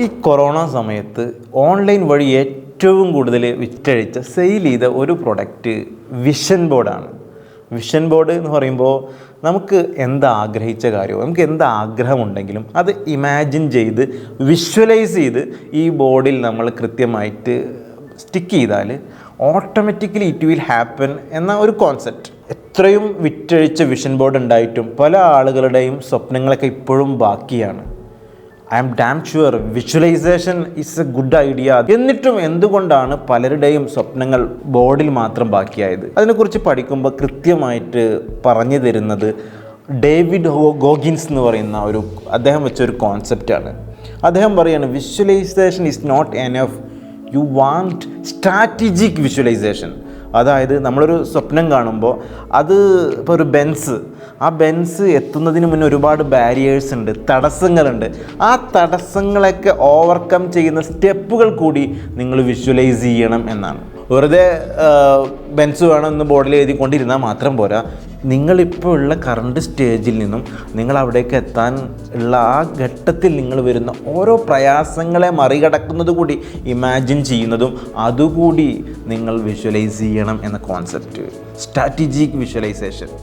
ഈ കൊറോണ സമയത്ത് ഓൺലൈൻ വഴി ഏറ്റവും കൂടുതൽ വിറ്റഴിച്ച സെയിൽ ചെയ്ത ഒരു പ്രൊഡക്റ്റ് വിഷൻ ബോർഡാണ്. വിഷൻ ബോർഡ് എന്ന് പറയുമ്പോൾ നമുക്ക് എന്താഗ്രഹിച്ച കാര്യമോ നമുക്ക് എന്താഗ്രഹമുണ്ടെങ്കിലും അത് ഇമാജിൻ ചെയ്ത് വിഷ്വലൈസ് ചെയ്ത് ഈ ബോർഡിൽ നമ്മൾ കൃത്യമായിട്ട് സ്റ്റിക്ക് ചെയ്താൽ ഓട്ടോമാറ്റിക്കലി ഇറ്റ് വിൽ ഹാപ്പൻ എന്ന ഒരു കോൺസെപ്റ്റ്. എത്രയും വിറ്റഴിച്ച വിഷൻ ബോർഡ് ഉണ്ടായിട്ടും പല ആളുകളുടെയും സ്വപ്നങ്ങളൊക്കെ ഇപ്പോഴും ബാക്കിയാണ്. I am damn sure visualisation is a good idea എന്നിട്ടും എന്തുകൊണ്ടാണ് പലരുടെയും സ്വപ്നങ്ങൾ ബോർഡിൽ മാത്രം ബാക്കിയായത്? അതിനെക്കുറിച്ച് പഠിക്കുമ്പോൾ കൃത്യമായിട്ട് പറഞ്ഞു തരുന്നത് ഡേവിഡ് ഹോ ഗോഗിൻസ് എന്ന് പറയുന്ന ഒരു അദ്ദേഹം വെച്ചൊരു കോൺസെപ്റ്റാണ് അദ്ദേഹം പറയുകയാണ് visualisation is not enough you want strategic visualisation അതായത് നമ്മളൊരു സ്വപ്നം കാണുമ്പോൾ അത് ഇപ്പോൾ ഒരു ബെൻസ് ആ ബെൻസ് എത്തുന്നതിന് മുന്നേ ഒരുപാട് ബാരിയേഴ്സ് ഉണ്ട് തടസ്സങ്ങളുണ്ട്. ആ തടസ്സങ്ങളൊക്കെ ഓവർകം ചെയ്യുന്ന സ്റ്റെപ്പുകൾ കൂടി നിങ്ങൾ വിഷ്വലൈസ് ചെയ്യണം എന്നാണ്. വെറുതെ ബെൻസ് വേണം എന്ന് ബോർഡിൽ എഴുതിക്കൊണ്ടിരുന്നാൽ മാത്രം പോരാ. നിങ്ങളിപ്പോൾ ഉള്ള കറണ്ട് സ്റ്റേജിൽ നിന്നും നിങ്ങൾ അവിടേക്ക് എത്താൻ ഉള്ള ആ ഘട്ടത്തിൽ നിങ്ങൾ വരുന്ന ഓരോ പ്രയാസങ്ങളെ മറികടക്കുന്നത് കൂടി ഇമാജിൻ ചെയ്യുന്നതും അതുകൂടി നിങ്ങൾ വിഷ്വലൈസ് ചെയ്യണം എന്ന കോൺസെപ്റ്റ് സ്ട്രാറ്റജിക് വിഷ്വലൈസേഷൻ